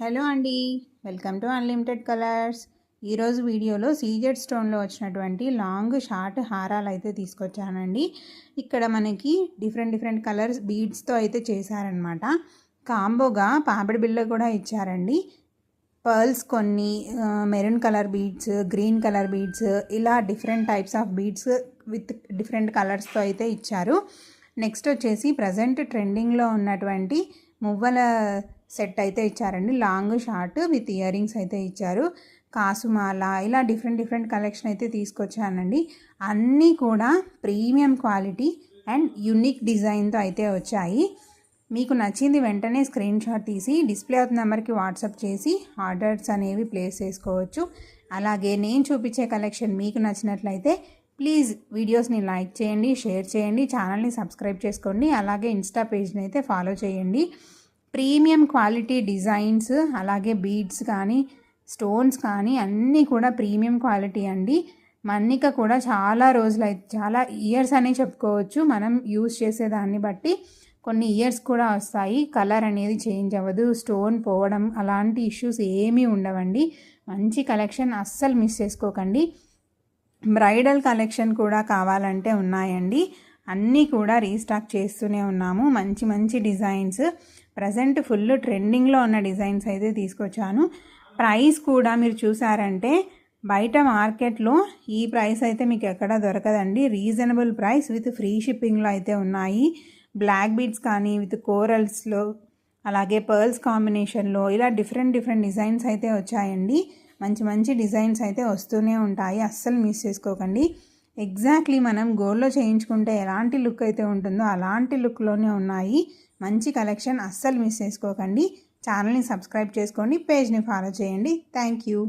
Hello అండి. Welcome to unlimited colours ఈరోజు వీడియోలో సీజెడ్ స్టోన్లో వచ్చినటువంటి లాంగ్ షార్ట్ హారాలు అయితే తీసుకొచ్చానండి. ఇక్కడ మనకి డిఫరెంట్ డిఫరెంట్ కలర్స్ బీడ్స్తో అయితే చేశారనమాట కాంబోగా పాపిడి బిళ్ళ కూడా ఇచ్చారండి. పర్ల్స్ కొన్ని maroon colour beads green colour beads ఇలా different types of beads with different కలర్స్తో అయితే ఇచ్చారు. నెక్స్ట్ వచ్చేసి ప్రజెంట్ ట్రెండింగ్లో ఉన్నటువంటి మువ్వల సెట్ అయితే ఇచ్చారండి. Long short with earrings అయితే ఇచ్చారు. కాసుమాల ఇలా డిఫరెంట్ డిఫరెంట్ కలెక్షన్ అయితే తీసుకొచ్చానండి. అన్నీ కూడా ప్రీమియం క్వాలిటీ అండ్ యునిక్ డిజైన్తో అయితే వచ్చాయి. మీకు నచ్చింది వెంటనే స్క్రీన్ షాట్ తీసి డిస్ప్లే అవుతున్న నెంబర్కి వాట్సాప్ చేసి ఆర్డర్స్ అనేవి ప్లేస్ చేసుకోవచ్చు. అలాగే నేను చూపించే కలెక్షన్ మీకు నచ్చినట్లయితే ప్లీజ్ వీడియోస్ని లైక్ చేయండి షేర్ చేయండి ఛానల్ని సబ్స్క్రైబ్ చేసుకోండి. అలాగే ఇన్స్టా పేజ్ని అయితే ఫాలో చేయండి. ప్రీమియం క్వాలిటీ డిజైన్స్ అలాగే బీడ్స్ కానీ స్టోన్స్ కానీ అన్నీ కూడా ప్రీమియం క్వాలిటీ అండి. మన్నిక కూడా చాలా రోజులు అయితే చాలా ఇయర్స్ అని చెప్పుకోవచ్చు. మనం యూస్ చేసేదాన్ని బట్టి కొన్ని ఇయర్స్ కూడా వస్తాయి. కలర్ అనేది చేంజ్ అవ్వదు. స్టోన్ పోవడం అలాంటి ఇష్యూస్ ఏమీ ఉండవండి. మంచి కలెక్షన్ అస్సలు మిస్ చేసుకోకండి. బ్రైడల్ కలెక్షన్ కూడా కావాలంటే ఉన్నాయండి. అన్నీ కూడా రీస్టాక్ చేస్తూనే ఉన్నాము. మంచి మంచి డిజైన్స్. ప్రజెంట్ ఫుల్ ట్రెండింగ్లో ఉన్న డిజైన్స్ అయితే తీసుకొచ్చాను. ప్రైస్ కూడా మీరు చూసారంటే బయట మార్కెట్లో ఈ ప్రైస్ అయితే మీకు ఎక్కడ దొరకదండి. రీజనబుల్ ప్రైస్ విత్ ఫ్రీ షిప్పింగ్లో అయితే ఉన్నాయి. బ్లాక్ బీడ్స్ కానీ విత్ కోరల్స్లో అలాగే పర్ల్స్ కాంబినేషన్లో ఇలా డిఫరెంట్ డిఫరెంట్ డిజైన్స్ అయితే వచ్చాయండి. మంచి మంచి డిజైన్స్ అయితే వస్తూనే ఉంటాయి. అస్సలు మిస్ చేసుకోకండి. ఎగ్జాక్ట్లీ మనం గోల్డ్లో చేయించుకుంటే ఎలాంటి లుక్ అయితే ఉంటుందో అలాంటి లుక్లోనే ఉన్నాయి. మంచి కలెక్షన్ అస్సలు మిస్ చేసుకోకండి. ఛానల్ని సబ్స్క్రైబ్ చేసుకోండి. పేజ్ని ఫాలో చేయండి. Thank you